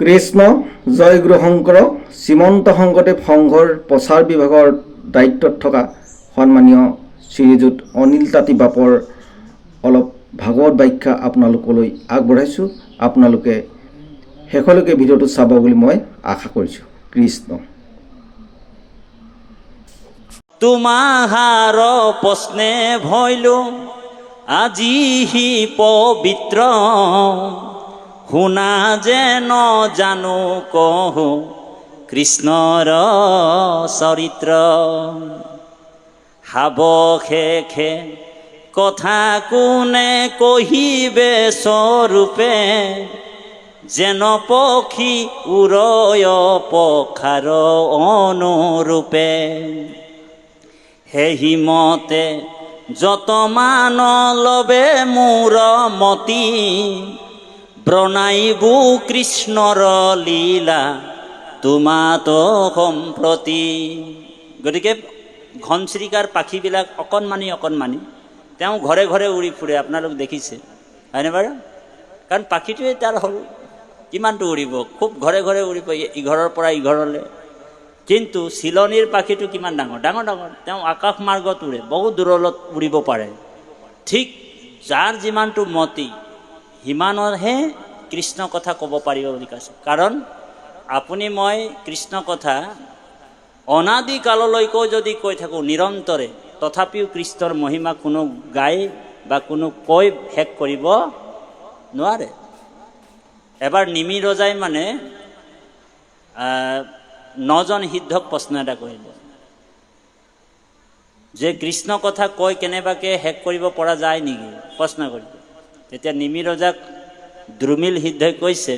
কৃষ্ণ জয়গুৰু শংকৰ শ্ৰীমন্ত শংকৰদেৱ সংঘৰ প্ৰচাৰ বিভাগৰ দায়িত্বত থকা সন্মানীয় শ্ৰীযুত অনিল তাঁতী বাপৰ অলপ ভাগৱত ব্যাখ্যা আপোনালোকলৈ আগবঢ়াইছোঁ। আপোনালোকে শেষলৈকে ভিডিঅ'টো চাব বুলি মই আশা কৰিছোঁ। কৃষ্ণ। তোমাহাৰ প্ৰশ্নে ভৈলো, আজি হি পবিত্ৰ। শুনা যেন জানো কহো কৃষ্ণৰ চৰিত্ৰ হাবশেষে কথা কোনে কহিবে স্বৰূপে যেন পক্ষী উৰয় পখাৰ অনুৰূপে সেহি মতে যত মান লবে মোৰ মতি প্ৰণাইবু কৃষ্ণৰ লীলা তোমাত সম্প্ৰতি গতিকে ঘনচিৰিকাৰ পাখিবিলাক অকণমানি অকণমানি তেওঁ ঘৰে ঘৰে উৰি ফুৰে আপোনালোক দেখিছে। হয়নে বাৰু? কাৰণ পাখিটোৱে তাৰ সৰু কিমানটো উৰিব? খুব ঘৰে ঘৰে উৰিব ইঘৰৰ পৰা ইঘৰলৈ। কিন্তু চিলনীৰ পাখিটো কিমান ডাঙৰ? ডাঙৰ ডাঙৰ। তেওঁ আকাশ মাৰ্গত উৰে বহুত দূৰলৈ উৰিব পাৰে। ঠিক যাৰ যিমানটো মতি সিমানৰহে কৃষ্ণ কথা ক'ব পাৰিব বুলি কৈছে। কাৰণ, আপুনি মই কৃষ্ণ কথা অনাদি কাললৈকেও যদি কৈ থাকোঁ নিৰন্তৰে, তথাপিও কৃষ্ণৰ মহিমা কোনো গাই বা কোনো কৈ শেষ কৰিব নোৱাৰে। এবাৰ নিমি ৰজাই মানে নজন সিদ্ধক প্ৰশ্ন এটা কৰিলে। যে কৃষ্ণ কথা কৈ কেনেবাকৈ শেষ কৰিব পৰা যায় নেকি? প্ৰশ্ন কৰিলে। তেতিয়া নিমি ৰজাক দ্ৰুমিল সিদ্ধই কৈছে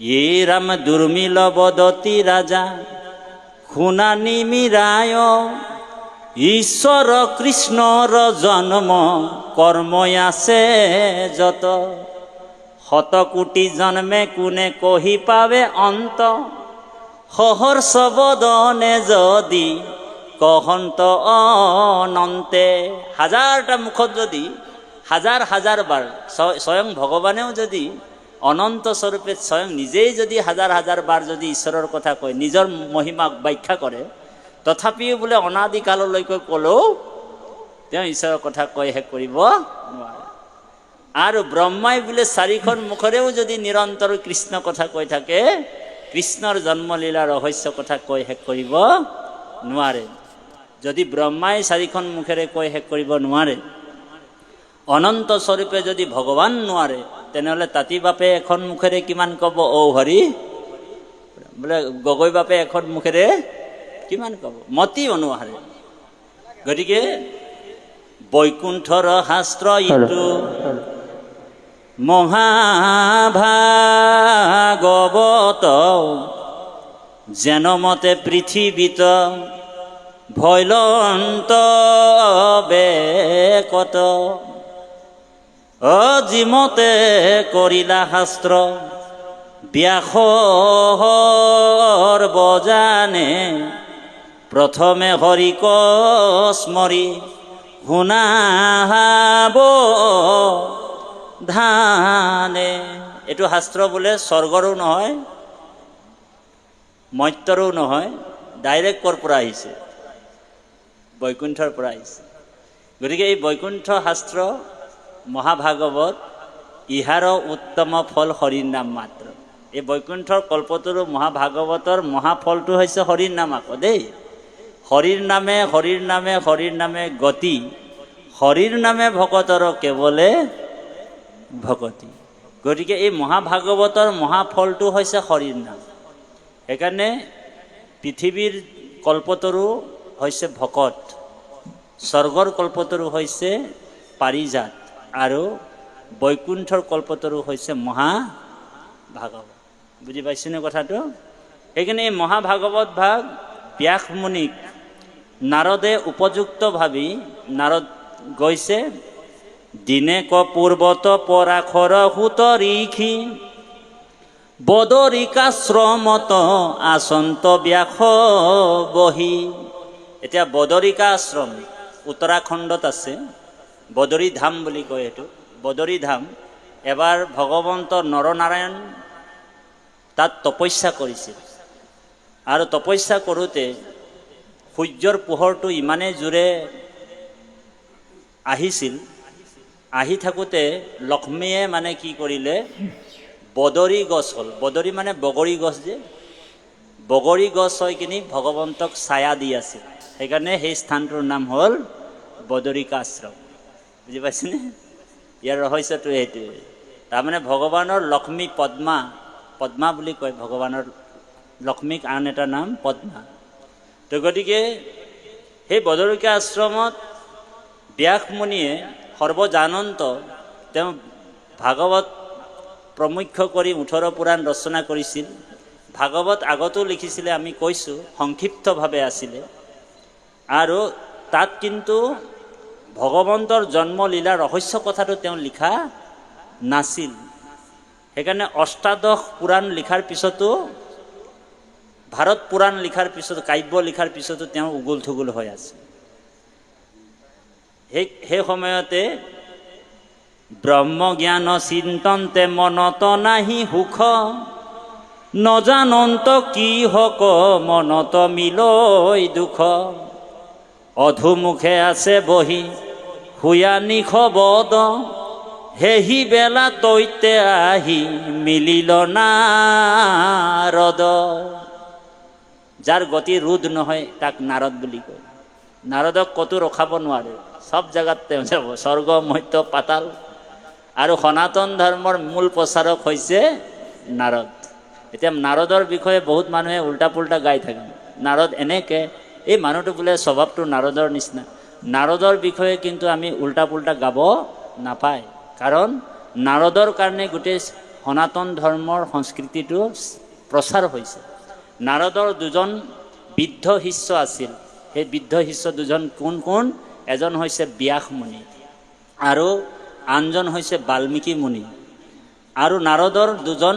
য়ে ৰাম দুৰ্মিল বদতি ৰাজা শুনা নিমিৰায় ঈশ্বৰ কৃষ্ণৰ জন্ম, কৰ্মই আছে যত, শতকোটি জন্মে কোনে কহি পাবে অন্ত, সহৰ্ষ বদনে যদি কহন্ত অনন্তে। হাজাৰটা মুখত যদি হাজাৰ হাজাৰ বাৰ স্ব- স্বয়ং ভগৱানেও যদি অনন্ত স্বৰূপে স্বয়ং নিজেই যদি হাজাৰ হাজাৰ বাৰ যদি ঈশ্বৰৰ কথা কয় নিজৰ মহিমাক ব্যাখ্যা কৰে তথাপিও বোলে অনাদি কাললৈকে ক'লেও তেওঁ ঈশ্বৰৰ কথা কৈ শেষ কৰিব নোৱাৰে। আৰু ব্ৰহ্মাই বোলে চাৰিখন মুখৰেও যদি নিৰন্তৰ কৃষ্ণ কথা কৈ থাকে কৃষ্ণৰ জন্মলীলা ৰহস্য কথা কৈ শেষ কৰিব নোৱাৰে। যদি ব্ৰহ্মাই চাৰিখন মুখেৰে কৈ শেষ কৰিব নোৱাৰে অনন্ত স্বৰূপে যদি ভগৱান নোৱাৰে তেনেহ'লে তাঁতী বাপে এখন মুখেৰে কিমান ক'ব ঔ হৰি? বোলে গগৈ বাপে এখন মুখেৰে কিমান ক'ব? মতি অনুসাৰে গতিকে বৈকুণ্ঠৰ শাস্ত্ৰ ইটো। মহাভাগৱত যেন মতে পৃথিৱীত ভৈলন্ত বেকত অজিমতে কৰিলা শাস্ত্ৰ ব্যাসৰ বজানে প্ৰথমে হৰিক স্মৰি শুনাব ধানে। এইটো শাস্ত্ৰ বোলে স্বৰ্গৰো নহয়, মত্যৰো নহয় ডাইৰেক্ট ক'ৰ পৰা আহিছে? বৈকুণ্ঠৰ পৰা আহিছে। গতিকে এই বৈকুণ্ঠ শাস্ত্ৰ মহাভাগৱত ইহাৰৰ উত্তম ফল হৰিৰ নাম মাত্ৰ। এই বৈকুণ্ঠৰ কল্পতৰু মহাভাগৱতৰ মহাফলটো হৈছে হৰিৰ নাম আকৌ দেই। হৰিৰ নামে হৰিৰ নামে হৰিৰ নামে গতি। হৰিৰ নামে ভকতৰ কেৱলে ভকতি। গতিকে এই মহাভাগৱতৰ মহাফলটো হৈছে হৰিৰ নাম। সেইকাৰণে পৃথিৱীৰ কল্পতৰু হৈছে ভকত। স্বৰ্গৰ কল্পতৰু হৈছে পাৰিজাত। আৰু বৈকুণ্ঠৰ কল্পতৰু হৈছে মহাভাগৱত। বুজি পাইছেনে কথাটো? সেইকাৰণে এই মহাভাগৱত ভাগ ব্যাস মুনিক নাৰদে উপযুক্ত ভাবি নাৰদ গৈছে, দিনে ক পূৰ্বত পৰাখৰ সুতৰিখি বদৰিকাশ্ৰমত আচন্ত ব্যাস বহি। এতিয়া বদৰিকা আশ্ৰম উত্তৰাখণ্ডত আছে। বদৰী ধাম বুলি কয় এইটো। বদৰী ধাম, এবাৰ ভগৱন্ত নৰনাৰায়ণ তাত তপস্যা কৰিছিল। আৰু তপস্যা কৰোঁতে সূৰ্যৰ পোহৰটো ইমানেই জোৰে আহিছিল, আহি থাকোঁতে লক্ষ্মীয়ে মানে কি কৰিলে, বদৰী গছ হ'ল। বদৰী মানে বগৰী গছ যে। বগৰী গছ হৈ কিনি ভগৱন্তক ছায়া দি আছিল। সেইকাৰণে সেই স্থানটোৰ নাম হ'ল বদৰিকা আশ্ৰম। বুজি পাইছেনে ইয়াৰ ৰহস্যটো সেইটোৱে। তাৰমানে ভগৱানৰ লক্ষ্মী পদ্মা পদ্মা বুলি কয় ভগৱানৰ লক্ষ্মীক আন এটা নাম পদ্মা। তো গতিকে সেই বদৰিকা আশ্ৰমত ব্যাসমুনিয়ে সৰ্বজানন্ত তেওঁ ভাগৱত প্ৰমুখ্য কৰি ওঠৰ পুৰাণ ৰচনা কৰিছিল। ভাগৱত আগতো লিখিছিলে আমি কৈছোঁ সংক্ষিপ্তভাৱে আছিলে। আৰু তাত কিন্তু ভগৱন্তৰ জন্মলীলা ৰহস্য কথাটো তেওঁ লিখা নাছিল। সেইকাৰণে অষ্টাদশ পুৰাণ লিখাৰ পিছতো, ভাৰত পুৰাণ লিখাৰ পিছত, কাব্য লিখাৰ পিছতো তেওঁ উগুল থুগুল হৈ আছে। সেই সেই সময়তে ব্ৰহ্মজ্ঞান চিন্তন্তে মনত নাহি সুখ, নজানন্ত কি হক মনত মিলৈ দুখ। অধুমুখে আছে বহি শুয়া নিশ বদ সেহি বেলা তৈতে আহি মিলিল নাৰদ যাৰ গতি ৰোধ নহয়, তাক নাৰদ বুলি কয়। নাৰদক ক'তো ৰখাব নোৱাৰে। চব জেগাত তেওঁ যাব। স্বৰ্গ মধ্য পাতাল আৰু সনাতন ধৰ্মৰ মূল প্ৰচাৰক হৈছে নাৰদ। এতিয়া নাৰদৰ বিষয়ে বহুত মানুহে উল্টা পুল্টা গাই থাকে। নাৰদ এনেকৈ, এই মানুহটো বোলে স্বভাৱটো নাৰদৰ নিচিনা। নাৰদৰ বিষয়ে কিন্তু আমি উল্টা পুল্টা গাব নাপায়। কাৰণ নাৰদৰ কাৰণে গোটেই সনাতন ধৰ্মৰ সংস্কৃতিটো প্ৰচাৰ হৈছে। নাৰদৰ দুজন বৃদ্ধ শিষ্য আছিল। সেই বৃদ্ধ শিষ্য দুজন কোন কোন? এজন হৈছে ব্যাস মুনি আৰু আনজন হৈছে বাল্মীকি মুনি। আৰু নাৰদৰ দুজন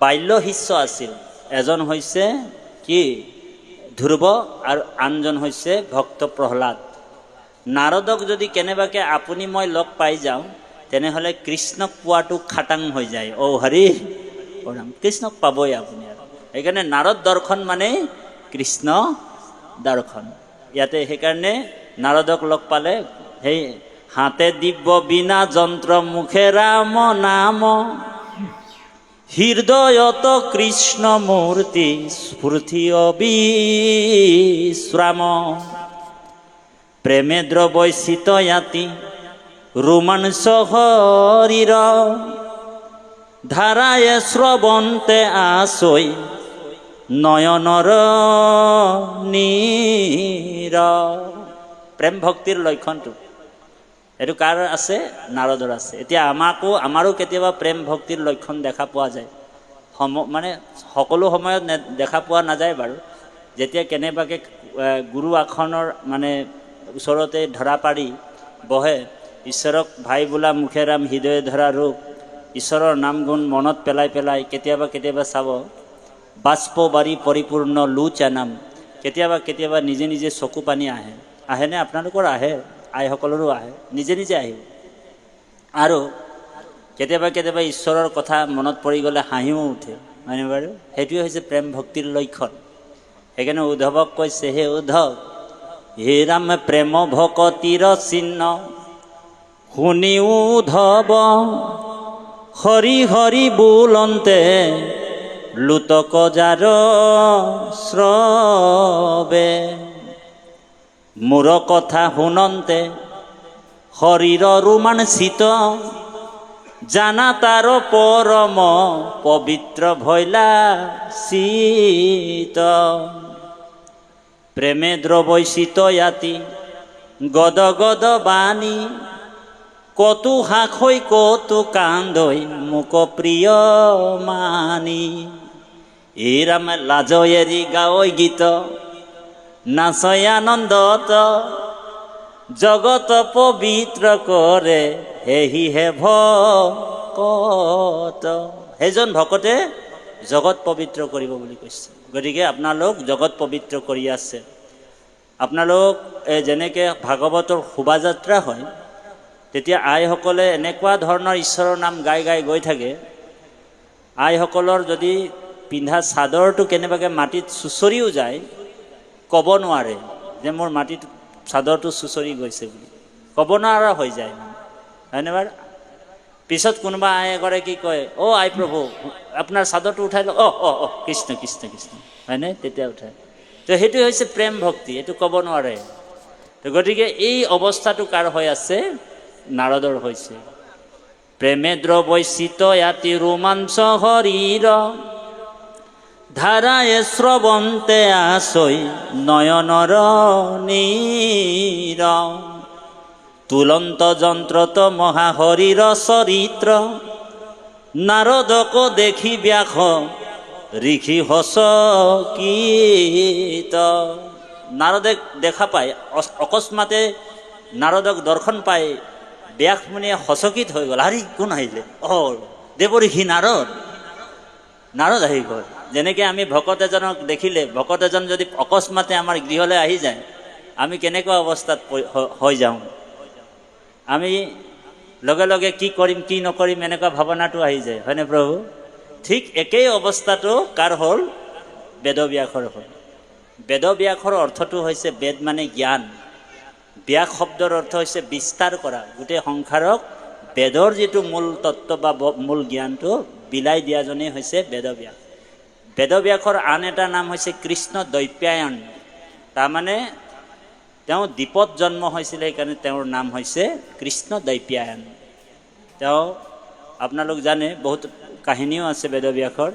বাল্য শিষ্য আছিল। এজন হৈছে কি? ধ্ৰুৱ আৰু আনজন হৈছে ভক্ত প্ৰহ্লাদ। নাৰদক যদি কেনেবাকৈ আপুনি মই লগ পাই যাওঁ, তেনেহ'লে কৃষ্ণক পোৱাটো খাটাং হৈ যায়। অ' হৰি অ' ৰাম, কৃষ্ণক পাবই আপুনি আৰু। সেইকাৰণে নাৰদ দৰ্শন মানে কৃষ্ণ দৰ্শন। ইয়াতে সেইকাৰণে নাৰদক লগ পালে, সেই হাতে দিব্য বিনা যন্ত্ৰ, মুখে ৰাম নাম। হৃদয়ত কৃষ্ণ মূৰ্তি, স্ফূৰ্তি অবিশ্ৰাম। প্ৰেমে দ্ৰবৈচিত ইয়াতি ৰোমাঞ্চ শৰীৰ ধাৰায়ে শ্ৰৱন্তে আচৈ নয়নৰ নীৰ প্ৰেম ভক্তিৰ লক্ষণটো। এইটো কাৰ আছে? নাৰদৰ আছে। এতিয়া আমাকো, আমাৰো কেতিয়াবা প্ৰেম ভক্তিৰ লক্ষণ দেখা পোৱা যায়। সম মানে সকলো সময়ত দেখা পোৱা নাযায় বাৰু। যেতিয়া কেনেবাকৈ গুৰু আসনৰ মানে ওচৰতে ধৰা পাৰি বহে ঈশ্বৰক ভাই বোলা মুখেৰাম হৃদয় ধৰা ৰূপ ঈশ্বৰৰ নাম গুণ মনত পেলাই পেলাই কেতিয়াবা কেতিয়াবা চাব বাষ্প বাৰী পৰিপূৰ্ণ লোচা নাম কেতিয়াবা কেতিয়াবা নিজে নিজে চকু পানী আহে। আহেনে? আপোনালোকৰ আহে? আইসকলৰো আহে। নিজে নিজে আহিব। আৰু কেতিয়াবা কেতিয়াবা ঈশ্বৰৰ কথা মনত পৰি গ'লে হাঁহিও উঠে। হয়নে বাৰু? সেইটোৱে হৈছে প্ৰেম ভক্তিৰ লক্ষণ। সেইকাৰণে উদ্ধৱক কৈছে হে উদ্ধৱ হে ৰাম প্ৰেম ভকতিৰ চিহ্ন শুনি উদ্ধৱ হৰি হৰি বোলন্তে, লুতক যাৰ শ্ৰৱে মোৰ কথা শুনন্তে শৰীৰ ৰোমাঞ্চিত জানা তাৰ পৰম পবিত্ৰ ভৈলা শীত। প্ৰেমে দ্ৰবৈচিত ইয়াতি গদ গদ বাণী কতো হাসৈ কতো কান্দৈ মোক প্ৰিয় মানি এই ৰাম লাজ এৰি গাৱৈ গীত নাচয় আনন্দত, জগত পবিত্ৰ কৰে সেহি হে ভকত। সেইজন ভকতে জগত পবিত্ৰ কৰিব বুলি কৈছে। গতিকে আপোনালোক জগত পবিত্ৰ কৰি আছে। আপোনালোক যেনেকৈ ভাগৱতৰ শোভাযাত্ৰা হয় তেতিয়া আইসকলে এনেকুৱা ধৰণৰ ঈশ্বৰৰ নাম গাই গাই গৈ থাকে। আইসকলৰ যদি পিন্ধা চাদৰটো কেনেবাকৈ মাটিত চুচৰিও যায় ক'ব নোৱাৰে যে মোৰ মাটিত চাদৰটো চুচৰি গৈছে বুলি। ক'ব নোৱাৰা হৈ যায় মানে। হয়নে বাৰু? পিছত কোনোবা আই এগৰাকী কয়, অ' আই প্ৰভু, আপোনাৰ চাদৰটো উঠাই লওক অ' অ' অ' কৃষ্ণ কৃষ্ণ কৃষ্ণ। হয়নে? তেতিয়া উঠাই। তো সেইটো হৈছে প্ৰেম ভক্তি, এইটো ক'ব নোৱাৰে। তো গতিকে এই অৱস্থাটো কাৰ হৈ আছে? নাৰদৰ হৈছে। প্ৰেমে দ্ৰবৈচিত ইয়াতি ৰোমাঞ্চ শৰীৰ। ধাৰায়ে শ্ৰৱন্তে আছৈ নয়নৰ নীৰ। তুলন্ত যন্ত্ৰত মহাহৰিৰ চৰিত্ৰ নাৰদক দেখি ব্যাস ঋষি হচকিত নাৰদে দেখা পায় অকস্মাতে নাৰদক দৰ্শন পাই ব্যাস মুনিয়ে হচকিত হৈ গ'ল। আৰে কোন আহিলে? অঁ দেৱ ঋষি নাৰদ নাৰদ আহি গ'ল। যেনেকৈ আমি ভকত এজনক দেখিলে ভকত এজন যদি অকস্মাতে আমাৰ গৃহলৈ আহি যায়, আমি কেনেকুৱা অৱস্থাত হৈ যাওঁ? আমি লগে লগে কি কৰিম, কি নকৰিম, এনেকুৱা ভাৱনাটো আহি যায়। হয়নে প্ৰভু? ঠিক একেই অৱস্থাটো কাৰ হ'ল? বেদব্যাসৰ হ'ল। বেদব্যাসৰ অৰ্থটো হৈছে বেদ মানে জ্ঞান। ব্যাস শব্দৰ অৰ্থ হৈছে বিস্তাৰ কৰা। গোটেই সংসাৰক বেদৰ যিটো মূল তত্ত্ব বা মূল জ্ঞানটো বিলাই দিয়াজনেই হৈছে বেদব্যাস। বেদব্যাসৰ আন এটা নাম হৈছে কৃষ্ণ দৈপ্যায়ন। তাৰমানে তেওঁ দ্বীপত জন্ম হৈছিলে সেইকাৰণে তেওঁৰ নাম হৈছে কৃষ্ণ দৈপ্যায়ন তেওঁ আপোনালোক জানে, বহুত কাহিনীও আছে বেদব্যাসৰ।